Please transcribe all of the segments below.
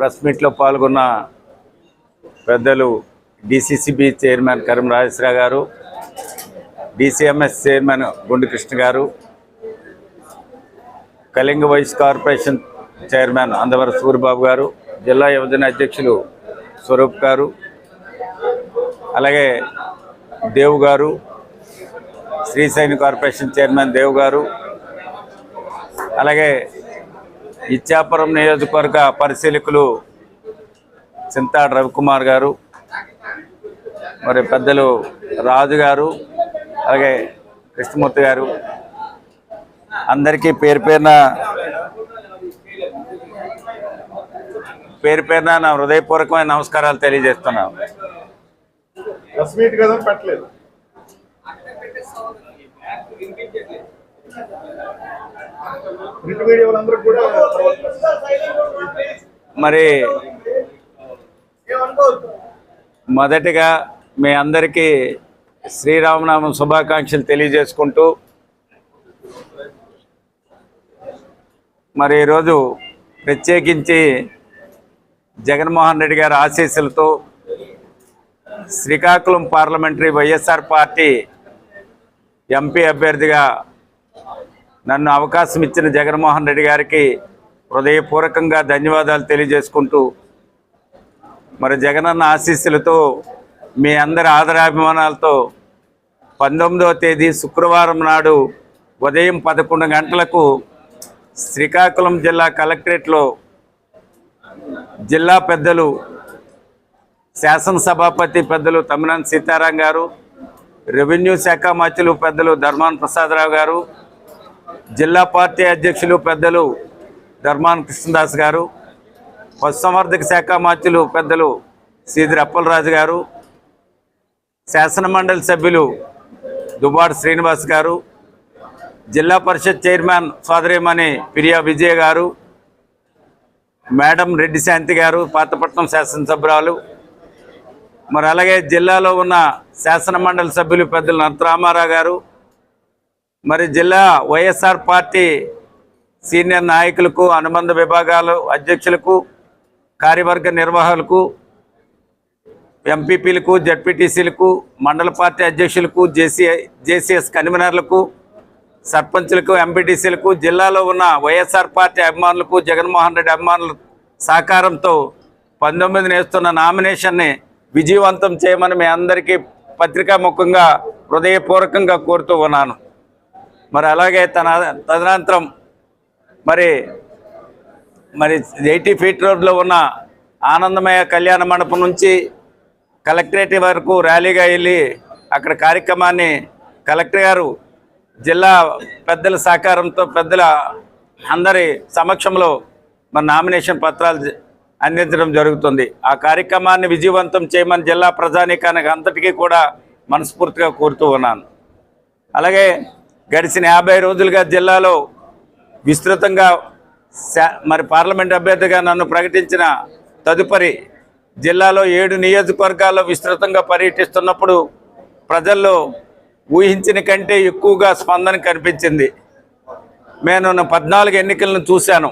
Press మీట్లో పాల్గొన్న పెద్దలు డిసిసిబి చైర్మన్ కరీం రాజేశ్వర గారు డిసిఎంఎస్ చైర్మన్ గుండు కృష్ణ గారు Kalinga vice corporation chairman Andavara Suribabu గారు జిల్లా యువజన అధ్యక్షులు స్వరూప్ గారు అలాగే దేవు గారు శ్రీశైని కార్పొరేషన్ చైర్మన్ దేవ్ గారు అలాగే ఇచ్చాపురం నియోజకవర్గ పరిశీలకులు చింతాడు రవికుమార్ గారు మరి పెద్దలు రాజు గారు అలాగే కృష్ణమూర్తి గారు. అందరికీ పేరు పేరున పేరు పేరున నా హృదయపూర్వకమైన నమస్కారాలు తెలియజేస్తున్నాను పెట్టలేదు. మరి మొదటిగా మీ అందరికీ శ్రీరామనామం శుభాకాంక్షలు తెలియజేసుకుంటూ మరి ఈరోజు ప్రత్యేకించి జగన్మోహన్ రెడ్డి గారి ఆశీస్సులతో Srikakulam parliamentary YSR party MP అభ్యర్థిగా నన్ను అవకాశం ఇచ్చిన జగన్మోహన్ రెడ్డి గారికి హృదయపూర్వకంగా ధన్యవాదాలు తెలియజేసుకుంటూ మరి జగనన్న ఆశీస్సులతో మీ అందరి ఆదరాభిమానాలతో పంతొమ్మిదవ తేదీ శుక్రవారం నాడు ఉదయం పదకొండు గంటలకు శ్రీకాకుళం జిల్లా కలెక్టరేట్లో జిల్లా పెద్దలు శాసనసభాపతి పెద్దలు తమ్మినేని సీతారాం గారు రెవెన్యూ శాఖ మంత్రులు పెద్దలు ధర్మాన్ ప్రసాదరావు గారు జిల్లా పార్టీ అధ్యక్షులు పెద్దలు ధర్మాన్ కృష్ణదాస్ గారు పశుసంవర్ధక శాఖ మంత్రులు పెద్దలు శ్రీధర్ అప్పలరాజు గారు శాసనమండలి సభ్యులు దుబాడు శ్రీనివాస్ గారు జిల్లా పరిషత్ చైర్మన్ సోదరిమణి ప్రియా విజయ గారు మేడం రెడ్డి శాంతి గారు పాతపట్నం శాసనసభ్యురాలు మరి అలాగే జిల్లాలో ఉన్న శాసనమండలి సభ్యులు పెద్దలు నరతరామారావు గారు మరి జిల్లా వైఎస్ఆర్ పార్టీ సీనియర్ నాయకులకు అనుబంధ విభాగాలు అధ్యక్షులకు కార్యవర్గ నిర్వాహకులకు ఎంపీపీలకు జడ్పీటీసీలకు మండల పార్టీ అధ్యక్షులకు జేసీ జేసీఎస్ కన్వీనర్లకు సర్పంచులకు ఎంపీటీసీలకు జిల్లాలో ఉన్న వైఎస్ఆర్ పార్టీ అభిమానులకు జగన్మోహన్ రెడ్డి అభిమానుల సహకారంతో పంతొమ్మిది నేస్తున్న నామినేషన్ని విజయవంతం చేయమని మీ అందరికీ పత్రికాముఖంగా హృదయపూర్వకంగా కోరుతూ ఉన్నాను. మరి అలాగే తన తదనంతరం మరి మరి ఎయిటీ ఫీట్ రోడ్లో ఉన్న ఆనందమయ కళ్యాణ మండపం నుంచి కలెక్టరేట్ వరకు ర్యాలీగా వెళ్ళి అక్కడ కార్యక్రమాన్ని కలెక్టర్ గారు జిల్లా పెద్దల సహకారంతో పెద్దల అందరి సమక్షంలో మన నామినేషన్ పత్రాలు అందించడం జరుగుతుంది. ఆ కార్యక్రమాన్ని విజయవంతం చేయమని జిల్లా ప్రజానీకానికి అంతటికీ కూడా మనస్ఫూర్తిగా కోరుతూ ఉన్నాను. అలాగే గడిచిన యాభై రోజులుగా జిల్లాలో విస్తృతంగా శా- మరి పార్లమెంట్ అభ్యర్థిగా నన్ను ప్రకటించిన తదుపరి జిల్లాలో ఏడు నియోజకవర్గాల్లో విస్తృతంగా పర్యటిస్తున్నప్పుడు ప్రజల్లో ఊహించిన కంటే ఎక్కువగా స్పందన కనిపించింది. నేను నా పద్నాలుగు ఎన్నికలను చూశాను.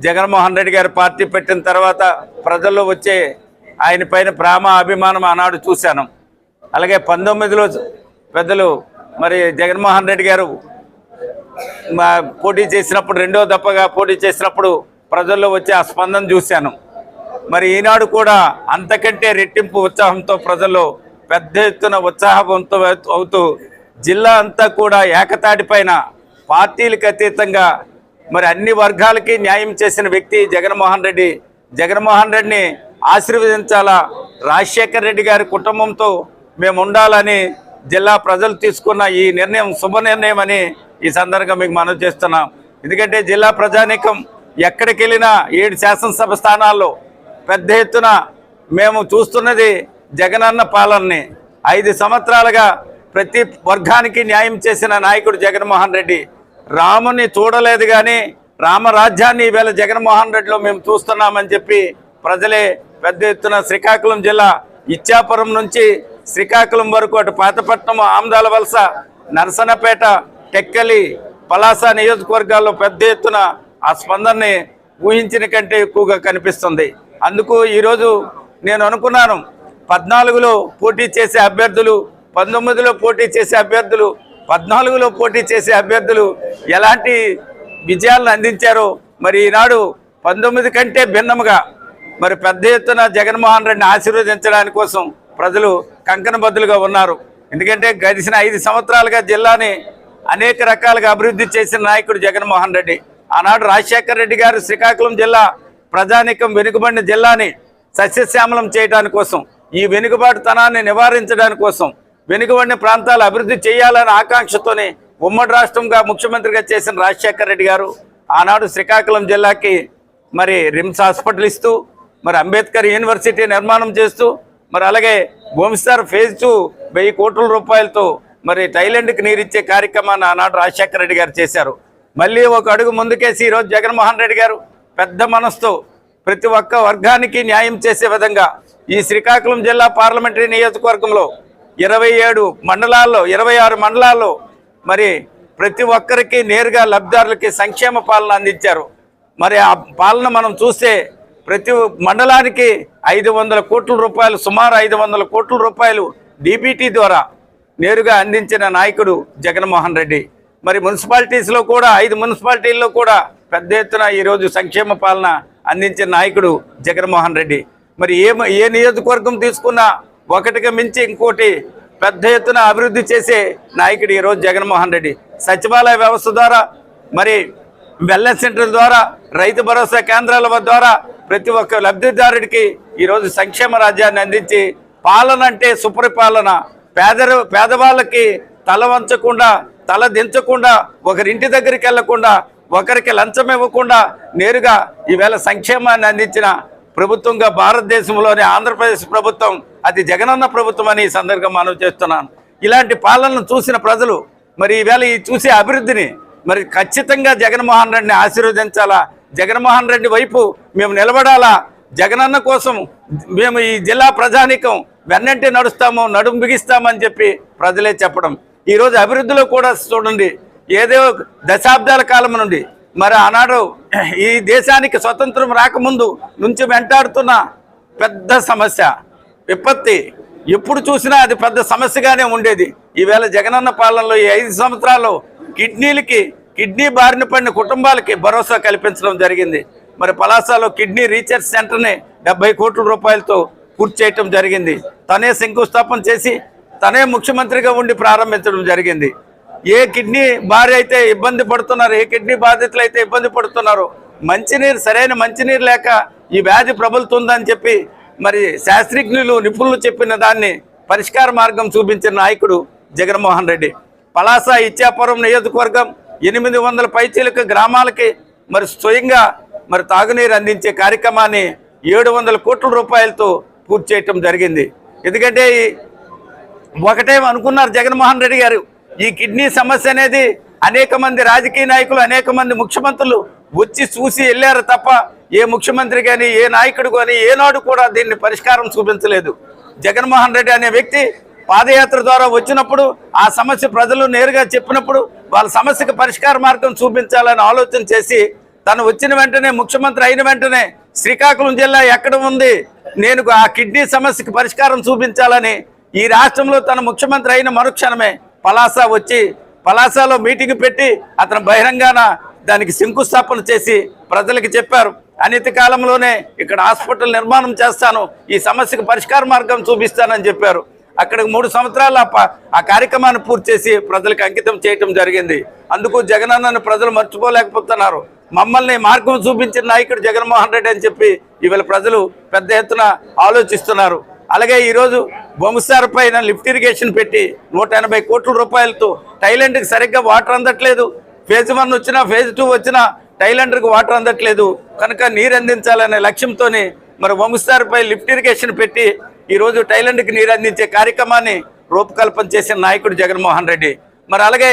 జగన్మోహన్ రెడ్డి గారు పార్టీ పెట్టిన తర్వాత ప్రజల్లో వచ్చే ఆయన పైన ప్రేమ అభిమానం ఆనాడు చూశాను. అలాగే పంతొమ్మిదిలో పెద్దలు మరి జగన్మోహన్ రెడ్డి గారు పోటీ చేసినప్పుడు రెండో దప్పగా పోటీ చేసినప్పుడు ప్రజల్లో వచ్చే ఆ స్పందన చూశాను. మరి ఈనాడు కూడా అంతకంటే రెట్టింపు ఉత్సాహంతో ప్రజల్లో పెద్ద ఎత్తున ఉత్సాహంతో అవుతూ జిల్లా అంతా కూడా ఏకతాటిపైన పార్టీలకు అతీతంగా మరి అన్ని వర్గాలకి న్యాయం చేసిన వ్యక్తి జగన్మోహన్ రెడ్డి. జగన్మోహన్ రెడ్డిని ఆశీర్వదించాలా? రాజశేఖర్ రెడ్డి గారి కుటుంబంతో మేము ఉండాలని జిల్లా ప్రజలు తీసుకున్న ఈ నిర్ణయం శుభ నిర్ణయం అని ఈ సందర్భంగా మీకు మనవి చేస్తున్నాం. ఎందుకంటే జిల్లా ప్రజానీకం ఎక్కడికి వెళ్ళినా ఏడు శాసనసభ స్థానాల్లో పెద్ద ఎత్తున మేము చూస్తున్నది జగనన్న పాలనని. ఐదు సంవత్సరాలుగా ప్రతి వర్గానికి న్యాయం చేసిన నాయకుడు జగన్మోహన్ రెడ్డి. రాముని చూడలేదు కానీ రామరాజ్యాన్ని ఈవేళ జగన్మోహన్ రెడ్డిలో మేము చూస్తున్నామని చెప్పి ప్రజలే పెద్ద ఎత్తున శ్రీకాకుళం జిల్లా ఇచ్చాపురం నుంచి శ్రీకాకుళం వరకు అటు పాతపట్నం ఆమదాల వలస నరసనపేట టెక్కలి పలాస నియోజకవర్గాల్లో పెద్ద ఎత్తున ఆ స్పందనని ఊహించిన కంటే ఎక్కువగా కనిపిస్తుంది. అందుకు ఈరోజు నేను అనుకున్నాను పద్నాలుగులో పోటీ చేసే అభ్యర్థులు పంతొమ్మిదిలో పోటీ చేసే అభ్యర్థులు పద్నాలుగులో పోటీ చేసే అభ్యర్థులు ఎలాంటి విజయాలను అందించారో మరి ఈనాడు పంతొమ్మిది కంటే భిన్నముగా మరి పెద్ద ఎత్తున జగన్మోహన్ రెడ్డిని ఆశీర్వదించడానికి కోసం ప్రజలు కంకణబద్దులుగా ఉన్నారు. ఎందుకంటే గడిచిన ఐదు సంవత్సరాలుగా జిల్లాని అనేక రకాలుగా అభివృద్ధి చేసిన నాయకుడు జగన్మోహన్ రెడ్డి. ఆనాడు రాజశేఖర రెడ్డి గారు శ్రీకాకుళం జిల్లా ప్రజానికం వెనుకబడిన జిల్లాని సస్యశ్యామలం చేయడానికి కోసం ఈ వెనుకబాటుతనాన్ని నివారించడానికి కోసం వెనుకబడిన ప్రాంతాలు అభివృద్ధి చేయాలనే ఆకాంక్షతోనే ఉమ్మడి రాష్ట్రంగా ముఖ్యమంత్రిగా చేసిన రాజశేఖర రెడ్డి గారు ఆనాడు శ్రీకాకుళం జిల్లాకి మరి రిమ్స్ హాస్పిటల్ ఇస్తూ మరి అంబేద్కర్ యూనివర్సిటీ నిర్మాణం చేస్తూ మరి అలాగే భూమిస్టార్ ఫేజ్ టూ వెయ్యి కోట్ల రూపాయలతో మరి థైలాండ్కి నీరిచ్చే కార్యక్రమాన్ని ఆనాడు రాజశేఖర రెడ్డి గారు చేశారు. మళ్ళీ ఒక అడుగు ముందుకేసి ఈరోజు జగన్మోహన్ రెడ్డి గారు పెద్ద మనసుతో ప్రతి ఒక్క వర్గానికి న్యాయం చేసే విధంగా ఈ శ్రీకాకుళం జిల్లా పార్లమెంటరీ నియోజకవర్గంలో ఇరవై ఏడు మండలాల్లో ఇరవై ఆరు మండలాల్లో మరి ప్రతి ఒక్కరికి నేరుగా లబ్ధిదారులకి సంక్షేమ పాలన అందించారు. మరి ఆ పాలన మనం చూస్తే ప్రతి మండలానికి ఐదు వందల కోట్ల రూపాయలు సుమారు ఐదు వందల కోట్ల రూపాయలు డీబీటీ ద్వారా నేరుగా అందించిన నాయకుడు జగన్మోహన్ రెడ్డి. మరి మున్సిపాలిటీస్లో కూడా ఐదు మున్సిపాలిటీల్లో కూడా పెద్ద ఎత్తున ఈరోజు సంక్షేమ పాలన అందించిన నాయకుడు జగన్మోహన్ రెడ్డి. మరి ఏ ఏ నియోజకవర్గం తీసుకున్నా ఒకటికి మించి ఇంకోటి పెద్ద ఎత్తున అభివృద్ధి చేసే నాయకుడు ఈరోజు జగన్మోహన్ రెడ్డి. సచివాలయ వ్యవస్థ ద్వారా మరి వెల్నెస్ సెంటర్ ద్వారా రైతు భరోసా కేంద్రాల ద్వారా ప్రతి ఒక్క లబ్ధిదారుడికి ఈరోజు సంక్షేమ రాజ్యాన్ని అందించి పాలన అంటే సుపరిపాలన. పేదరు పేదవాళ్ళకి తల వంచకుండా తల దించకుండా ఒకరింటి దగ్గరికి వెళ్ళకుండా ఒకరికి లంచం ఇవ్వకుండా నేరుగా ఈవేళ సంక్షేమాన్ని అందించిన ప్రభుత్వంగా భారతదేశంలోని ఆంధ్రప్రదేశ్ ప్రభుత్వం అది జగనన్న ప్రభుత్వం అని ఈ సందర్భంగా మనం చేస్తున్నాను. ఇలాంటి పాలనను చూసిన ప్రజలు మరి ఈవేళ ఈ చూసే అభివృద్ధిని మరి ఖచ్చితంగా జగన్మోహన్ రెడ్డిని ఆశీర్వదించాలా? జగన్మోహన్ రెడ్డి వైపు మేము నిలబడాలా? జగనన్న కోసం మేము ఈ జిల్లా ప్రజానీకం వెన్నంటే నడుస్తాము నడుం బిగిస్తామని చెప్పి ప్రజలే చెప్పడం. ఈరోజు అభివృద్ధిలో కూడా చూడండి ఏదో దశాబ్దాల కాలం నుండి మరి ఆనాడు ఈ దేశానికి స్వతంత్రం రాకముందు నుంచి వెంటాడుతున్న పెద్ద సమస్య విపత్తి. ఎప్పుడు చూసినా అది పెద్ద సమస్యగానే ఉండేది. ఈవేళ జగనన్న పాలనలో ఈ ఐదు సంవత్సరాల్లో కిడ్నీలకి కిడ్నీ బారిన పడిన కుటుంబాలకి భరోసా కల్పించడం జరిగింది. మరి పలాసలో కిడ్నీ రీసెర్చ్ సెంటర్ని డెబ్బై కోట్ల రూపాయలతో పూర్తి చేయటం జరిగింది. తనే శంకుస్థాపన చేసి తనే ముఖ్యమంత్రిగా ఉండి ప్రారంభించడం జరిగింది. ఏ కిడ్నీ భార్య అయితే ఇబ్బంది పడుతున్నారు ఏ కిడ్నీ బాధితులు అయితే ఇబ్బంది పడుతున్నారో మంచినీరు సరైన మంచినీరు లేక ఈ వ్యాధి ప్రబలుతుందని చెప్పి మరి శాస్త్రజ్ఞులు నిపుణులు చెప్పిన దాన్ని పరిష్కార మార్గం చూపించిన నాయకుడు జగన్మోహన్ రెడ్డి. పలాస ఇచ్చాపురం నియోజకవర్గం ఎనిమిది వందల పైచీలకు గ్రామాలకి మరి స్వయంగా మరి తాగునీరు అందించే కార్యక్రమాన్ని ఏడు వందల కోట్ల రూపాయలతో పూర్తి చేయటం జరిగింది. ఎందుకంటే ఒకటే అనుకున్నారు జగన్మోహన్ రెడ్డి గారు ఈ కిడ్నీ సమస్య అనేది అనేక మంది రాజకీయ నాయకులు అనేక మంది ముఖ్యమంత్రులు వచ్చి చూసి వెళ్ళారు తప్ప ఏ ముఖ్యమంత్రి కానీ ఏ నాయకుడు కానీ ఏనాడు కూడా దీన్ని పరిష్కారం చూపించలేదు. జగన్మోహన్ రెడ్డి అనే వ్యక్తి పాదయాత్ర ద్వారా వచ్చినప్పుడు ఆ సమస్య ప్రజలు నేరుగా చెప్పినప్పుడు వాళ్ళ సమస్యకు పరిష్కార మార్గం చూపించాలని ఆలోచన చేసి తను వచ్చిన వెంటనే ముఖ్యమంత్రి అయిన వెంటనే శ్రీకాకుళం జిల్లా ఎక్కడ ఉంది? నేను ఆ కిడ్నీ సమస్యకు పరిష్కారం చూపించాలని ఈ రాష్ట్రంలో తన ముఖ్యమంత్రి అయిన మరుక్షణమే పలాస వచ్చి పలాసలో మీటింగ్ పెట్టి అతను బహిరంగాన దానికి శంకుస్థాపన చేసి ప్రజలకు చెప్పారు. అనితి కాలంలోనే ఇక్కడ హాస్పిటల్ నిర్మాణం చేస్తాను ఈ సమస్యకు పరిష్కార మార్గం చూపిస్తానని చెప్పారు. అక్కడికి మూడు సంవత్సరాలు ఆ ప- ఆ కార్యక్రమాన్ని పూర్తి చేసి ప్రజలకు అంకితం చేయటం జరిగింది. అందుకు జగనన్నను ప్రజలు మర్చిపోలేకపోతున్నారు. మమ్మల్ని మార్గం చూపించిన నాయకుడు జగన్మోహన్ రెడ్డి అని చెప్పి ఇవాళ ప్రజలు పెద్ద ఎత్తున ఆలోచిస్తున్నారు. అలాగే ఈరోజు బొమ్మసార్ పైన లిఫ్ట్ ఇరిగేషన్ పెట్టి నూట ఎనభై కోట్ల రూపాయలతో థైలాండ్కి సరిగ్గా వాటర్ అందట్లేదు. ఫేజ్ వన్ వచ్చినా ఫేజ్ టూ వచ్చినా థైలాండ్కి వాటర్ అందట్లేదు. కనుక నీరు అందించాలనే లక్ష్యంతోనే మరి వంశారిపై లిఫ్ట్ ఇరిగేషన్ పెట్టి ఈరోజు థైలాండ్కి నీరు అందించే కార్యక్రమాన్ని రూపకల్పన చేసిన నాయకుడు జగన్మోహన్ రెడ్డి. మరి అలాగే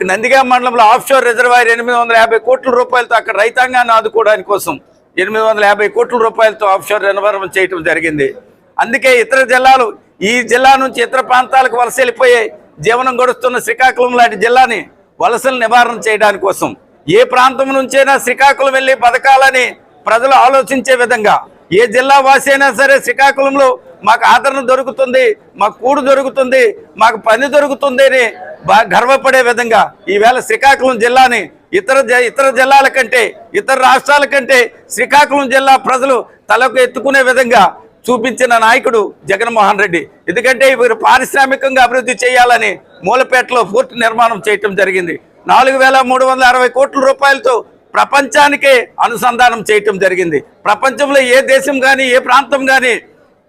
నందిగా మండలంలో ఆఫ్షోర్ రిజర్వాయర్ ఎనిమిది వందల యాభై కోట్ల రూపాయలతో అక్కడ రైతాంగాన్ని ఆదుకోవడానికి కోసం ఎనిమిది వందల యాభై కోట్ల రూపాయలతో ఆఫ్షోర్ రిజర్వాయర్ చేయటం జరిగింది. అందుకే ఇతర జిల్లాలు ఈ జిల్లా నుంచి ఇతర ప్రాంతాలకు వలస వెళ్ళిపోయే జీవనం గడుస్తున్న శ్రీకాకుళం లాంటి జిల్లాని వలసలు నివారణ చేయడానికి కోసం ఏ ప్రాంతం నుంచైనా శ్రీకాకుళం వెళ్ళి బతకాలని ప్రజలు ఆలోచించే విధంగా ఏ జిల్లా వాసి అయినా సరే శ్రీకాకుళంలో మాకు ఆదరణ దొరుకుతుంది మాకు కూడు దొరుకుతుంది మాకు పని దొరుకుతుంది అని బాగా గర్వపడే విధంగా ఈవేళ శ్రీకాకుళం జిల్లాని ఇతర జ- ఇతర జిల్లాల కంటే ఇతర రాష్ట్రాల కంటే శ్రీకాకుళం జిల్లా ప్రజలు తలకు ఎత్తుకునే విధంగా చూపించిన నాయకుడు జగన్మోహన్ రెడ్డి. ఎందుకంటే వీరు పారిశ్రామికంగా అభివృద్ధి చేయాలని మూలపేటలో పూర్తి నిర్మాణం చేయటం జరిగింది. నాలుగు వేల మూడు వందల అరవై కోట్ల రూపాయలతో ప్రపంచానికే అనుసంధానం చేయటం జరిగింది. ప్రపంచంలో ఏ దేశం కానీ ఏ ప్రాంతం కానీ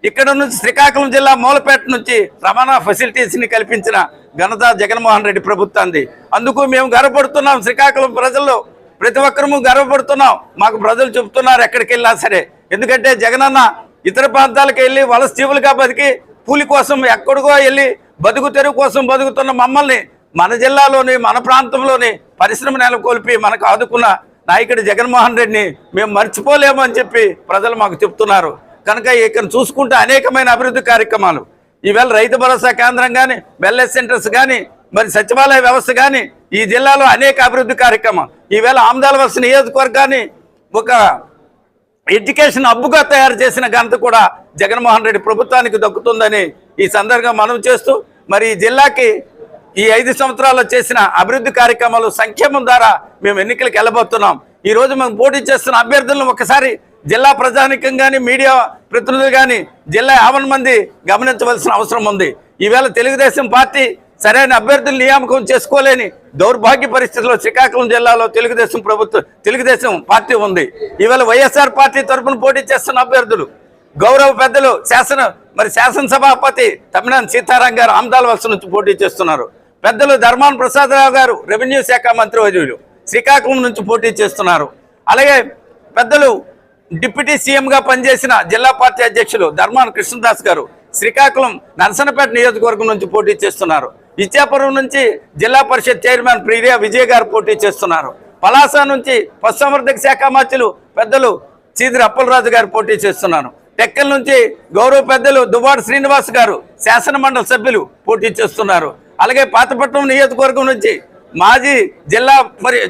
ఇక్కడ నుంచి శ్రీకాకుళం జిల్లా మూలపేట నుంచి రవాణా ఫెసిలిటీస్ని కల్పించిన ఘనత జగన్మోహన్ రెడ్డి ప్రభుత్వాన్ని అందుకు మేము గర్వపడుతున్నాం శ్రీకాకుళం ప్రజలు ప్రతి ఒక్కరము గర్వపడుతున్నాం. మాకు ప్రజలు చెబుతున్నారు ఎక్కడికి వెళ్ళినా సరే. ఎందుకంటే జగనన్న ఇతర ప్రాంతాలకు వెళ్ళి వలస జీవులుగా బతికి కూలి కోసం ఎక్కడికో వెళ్ళి బతుకు తెరువు కోసం బతుకుతున్న మమ్మల్ని మన జిల్లాలోని మన ప్రాంతంలోని పరిశ్రమ నెలకొల్పి మనకు ఆదుకున్న నాయకుడు జగన్మోహన్ రెడ్డిని మేము మర్చిపోలేము అని చెప్పి ప్రజలు మాకు చెప్తున్నారు. కనుక ఇక్కడ చూసుకుంటే అనేకమైన అభివృద్ధి కార్యక్రమాలు. ఈవేళ రైతు భరోసా కేంద్రం కానీ వెల్నెస్ సెంటర్స్ కానీ మరి సచివాలయ వ్యవస్థ కానీ ఈ జిల్లాలో అనేక అభివృద్ధి కార్యక్రమాలు. ఈవేళ ఆమదాల వలస నియోజకవర్గాన్ని ఒక ఎడ్యుకేషన్ హబ్బుగా తయారు చేసిన ఘనత కూడా జగన్మోహన్ రెడ్డి ప్రభుత్వానికి దక్కుతుందని ఈ సందర్భంగా మనం చేస్తూ మరి ఈ జిల్లాకి ఈ ఐదు సంవత్సరాల్లో చేసిన అభివృద్ధి కార్యక్రమాలు సంక్షేమం ద్వారా మేము ఎన్నికలకు వెళ్ళబోతున్నాం. ఈ రోజు మేము పోటీ చేస్తున్న అభ్యర్థులను ఒకసారి జిల్లా ప్రజానికం కానీ మీడియా ప్రతినిధులు కానీ జిల్లా యాభై మంది గమనించవలసిన అవసరం ఉంది. ఈవేళ తెలుగుదేశం పార్టీ సరైన అభ్యర్థులు నియామకం చేసుకోలేని దౌర్భాగ్య పరిస్థితుల్లో శ్రీకాకుళం జిల్లాలో తెలుగుదేశం ప్రభుత్వం తెలుగుదేశం పార్టీ ఉంది. ఈవేళ వైఎస్ఆర్ పార్టీ తరఫున పోటీ చేస్తున్న అభ్యర్థులు గౌరవ పెద్దలు శాసన మరి శాసనసభాపతి తమిళనాడు సీతారాం గారు ఆమదాల వలస నుంచి పోటీ చేస్తున్నారు. పెద్దలు ధర్మాన ప్రసాదరావు గారు రెవెన్యూ శాఖ మంత్రి వర్యులు శ్రీకాకుళం నుంచి పోటీ చేస్తున్నారు. అలాగే పెద్దలు డిప్యూటీ సీఎంగా పనిచేసిన జిల్లా పార్టీ అధ్యక్షులు ధర్మాన కృష్ణదాస్ గారు శ్రీకాకుళం నరసనపేట నియోజకవర్గం నుంచి పోటీ చేస్తున్నారు. ఇచ్చాపురం నుంచి జిల్లా పరిషత్ చైర్మన్ ప్రియా విజయ్ గారు పోటీ చేస్తున్నారు. పలాస నుంచి పశుసంవర్ధక శాఖ మంత్రులు పెద్దలు చీదిరి అప్పలరాజు గారు పోటీ చేస్తున్నారు. టెక్కల నుంచి గౌరవ పెద్దలు దుబాడు శ్రీనివాస్ గారు శాసన మండలి సభ్యులు పోటీ చేస్తున్నారు. అలాగే పాతపట్నం నియోజకవర్గం నుంచి మాజీ జిల్లా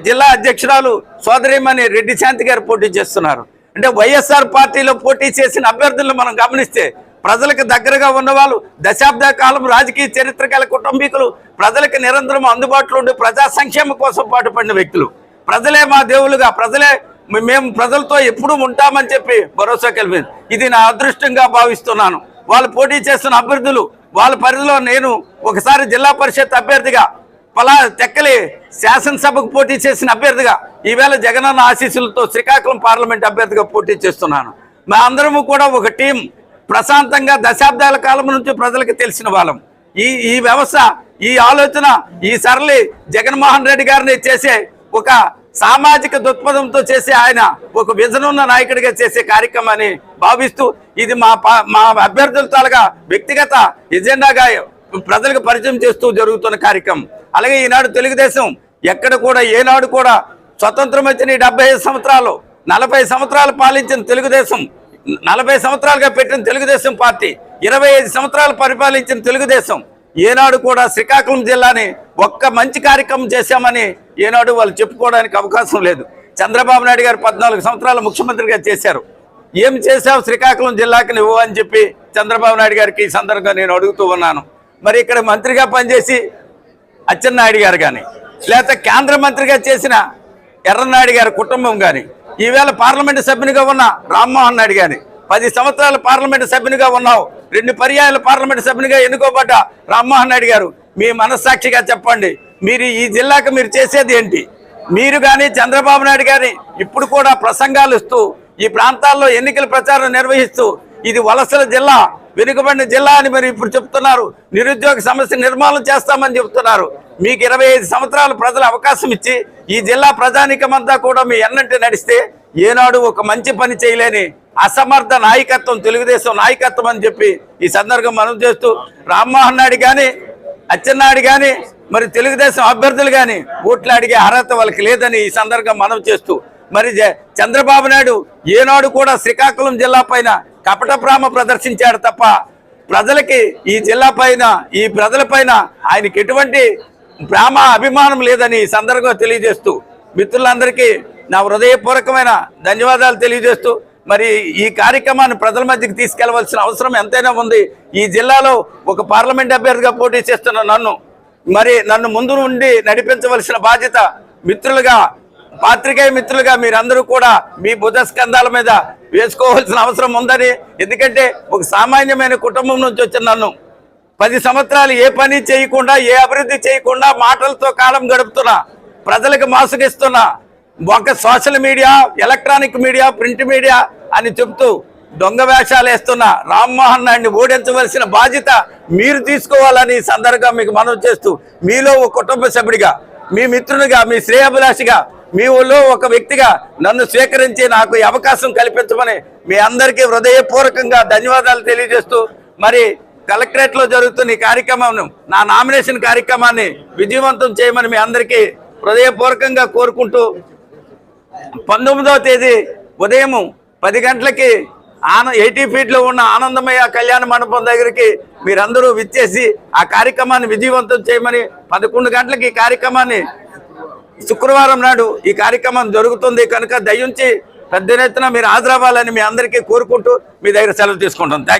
జిల్లా అధ్యక్షురాలు సోదరిమణి రెడ్డి శాంతి గారు పోటీ చేస్తున్నారు. అంటే వైఎస్ఆర్ పార్టీలో పోటీ చేసిన అభ్యర్థులను మనం గమనిస్తే ప్రజలకు దగ్గరగా ఉన్నవాళ్ళు దశాబ్ద కాలం రాజకీయ చరిత్ర గల కుటుంబీకులు ప్రజలకు నిరంతరం అందుబాటులో ఉండి ప్రజా సంక్షేమం కోసం పాటుపడిన వ్యక్తులు. ప్రజలే మా దేవులుగా ప్రజలే మేము ప్రజలతో ఎప్పుడూ ఉంటామని చెప్పి భరోసా కలిపింది ఇది నా అదృష్టంగా భావిస్తున్నాను. వాళ్ళు పోటీ చేస్తున్న అభ్యర్థులు వాళ్ళ పరిధిలో నేను ఒకసారి జిల్లా పరిషత్ అభ్యర్థిగా పలా తెక్కలి శాసనసభకు పోటీ చేసిన అభ్యర్థిగా ఈవేళ జగనన్న ఆశీస్సులతో శ్రీకాకుళం పార్లమెంట్ అభ్యర్థిగా పోటీ చేస్తున్నాను. మా అందరము కూడా ఒక టీం ప్రశాంతంగా దశాబ్దాల కాలం నుంచి ప్రజలకు తెలిసిన వాళ్ళం. ఈ ఈ వ్యవస్థ ఈ ఆలోచన ఈ సరళి జగన్మోహన్ రెడ్డి గారిని చేసే ఒక సామాజిక దృక్పథంతో చేసే ఆయన ఒక విజనున్న నాయకుడిగా చేసే కార్యక్రమాన్ని భావిస్తూ ఇది మా మా అభ్యర్థుల తాలుగా వ్యక్తిగత ఎజెండాగా ప్రజలకు పరిచయం చేస్తూ జరుగుతున్న కార్యక్రమం. అలాగే ఈనాడు తెలుగుదేశం ఎక్కడ కూడా ఏనాడు కూడా స్వతంత్రం వచ్చిన ఈ డెబ్బై ఐదు సంవత్సరాలు నలభై సంవత్సరాలు పాలించిన తెలుగుదేశం నలభై సంవత్సరాలుగా పెట్టిన తెలుగుదేశం పార్టీ ఇరవై ఐదు సంవత్సరాలు పరిపాలించిన తెలుగుదేశం ఏనాడు కూడా శ్రీకాకుళం జిల్లాని ఒక్క మంచి కార్యక్రమం చేశామని ఏనాడు వాళ్ళు చెప్పుకోవడానికి అవకాశం లేదు. చంద్రబాబు నాయుడు గారు పద్నాలుగు సంవత్సరాలు ముఖ్యమంత్రిగా చేశారు. ఏం చేశావు శ్రీకాకుళం జిల్లాకి నువ్వు అని చెప్పి చంద్రబాబు నాయుడు గారికి ఈ సందర్భంగా నేను అడుగుతూ ఉన్నాను. మరి ఇక్కడ మంత్రిగా పనిచేసి అచ్చెన్నాయుడు గారు కానీ లేకపోతే కేంద్ర మంత్రిగా చేసిన ఎర్రనాయుడు గారి కుటుంబం కానీ ఈవేళ పార్లమెంటు సభ్యునిగా ఉన్న రామ్మోహన్ నాయుడు కానీ పది సంవత్సరాల పార్లమెంటు సభ్యునిగా ఉన్నావు రెండు పర్యాయాల పార్లమెంటు సభ్యునిగా ఎన్నుకోబడ్డ రామ్మోహన్ నాయుడు గారు మీ మనస్సాక్షిగా చెప్పండి. మీరు ఈ జిల్లాకు మీరు చేసేది ఏంటి? మీరు కానీ చంద్రబాబు నాయుడు గారి ఇప్పుడు కూడా ప్రసంగాలు ఇస్తూ ఈ ప్రాంతాల్లో ఎన్నికల ప్రచారం నిర్వహిస్తూ ఇది వలసల జిల్లా వెనుకబడిన జిల్లా అని మరి ఇప్పుడు చెప్తున్నారు. నిరుద్యోగ సమస్య నిర్మూలన చేస్తామని చెప్తున్నారు. మీకు ఇరవై ఐదు సంవత్సరాలు ప్రజలు అవకాశం ఇచ్చి ఈ జిల్లా ప్రజానికమంతా కూడా మీ ఎన్నంటి నడిస్తే ఏనాడు ఒక మంచి పని చేయలేని అసమర్థ నాయకత్వం తెలుగుదేశం నాయకత్వం అని చెప్పి ఈ సందర్భం మనం చేస్తూ రామ్మోహన్ నాయుడు కానీ అచ్చెన్నాయుడు కానీ మరి తెలుగుదేశం అభ్యర్థులు కానీ ఓట్లు అడిగే అర్హత వాళ్ళకి లేదని ఈ సందర్భం మనం చేస్తూ మరి జ- చంద్రబాబు నాయుడు ఏనాడు కూడా శ్రీకాకుళం జిల్లా పైన కపట ప్రేమ ప్రదర్శించాడు తప్ప ప్రజలకి ఈ జిల్లా పైన ఈ ప్రజల పైన ఆయనకి ఎటువంటి ప్రేమ అభిమానం లేదని సందర్భంగా తెలియజేస్తూ మిత్రులందరికీ నా హృదయపూర్వకమైన ధన్యవాదాలు తెలియజేస్తూ మరి ఈ కార్యక్రమాన్ని ప్రజల మధ్యకి తీసుకెళ్ళవలసిన అవసరం ఎంతైనా ఉంది. ఈ జిల్లాలో ఒక పార్లమెంట్ అభ్యర్థిగా పోటీ చేస్తున్న నన్ను మరి నన్ను ముందు నుండి నడిపించవలసిన బాధ్యత మిత్రులుగా పాత్రికేయ మిత్రులుగా మీరందరూ కూడా మీ బుధస్కంధాల మీద వేసుకోవాల్సిన అవసరం ఉందని. ఎందుకంటే ఒక సామాన్యమైన కుటుంబం నుంచి వచ్చిన నన్ను పది సంవత్సరాలు ఏ పని చేయకుండా ఏ అభివృద్ధి చేయకుండా మాటలతో కాలం గడుపుతున్నా ప్రజలకు మోసగిస్తున్నా ఒక social media electronic media print media అని చెప్తూ దొంగ వేషాలు వేస్తున్న రామ్మోహన్ నాయుడిని ఓడించవలసిన బాధ్యత మీరు తీసుకోవాలని సందర్భంగా మీకు మనవి చేస్తూ మీలో ఒక కుటుంబ సభ్యుడిగా మీ మిత్రునిగా మీ శ్రేయాభిలాషిగా మీ ఊళ్ళో ఒక వ్యక్తిగా నన్ను స్వీకరించి నాకు అవకాశం కల్పించమని మీ అందరికీ హృదయపూర్వకంగా ధన్యవాదాలు తెలియజేస్తూ మరి కలెక్టరేట్లో జరుగుతున్న ఈ కార్యక్రమం నా నామినేషన్ కార్యక్రమాన్ని విజయవంతం చేయమని మీ అందరికీ హృదయపూర్వకంగా కోరుకుంటూ పంతొమ్మిదవ తేదీ ఉదయం పది గంటలకి ఆన ఎయిటీ ఫీట్లో ఉన్న ఆనందమయ్య కళ్యాణ మండపం దగ్గరికి మీరందరూ విచ్చేసి ఆ కార్యక్రమాన్ని విజయవంతం చేయమని పదకొండు గంటలకి ఈ కార్యక్రమాన్ని శుక్రవారం నాడు ఈ కార్యక్రమం జరుగుతుంది కనుక దయించి పెద్ద ఎత్తున మీరు హాజరవ్వాలని మీ అందరికీ కోరుకుంటూ మీ దగ్గర సెలవు తీసుకుంటాం. థ్యాంక్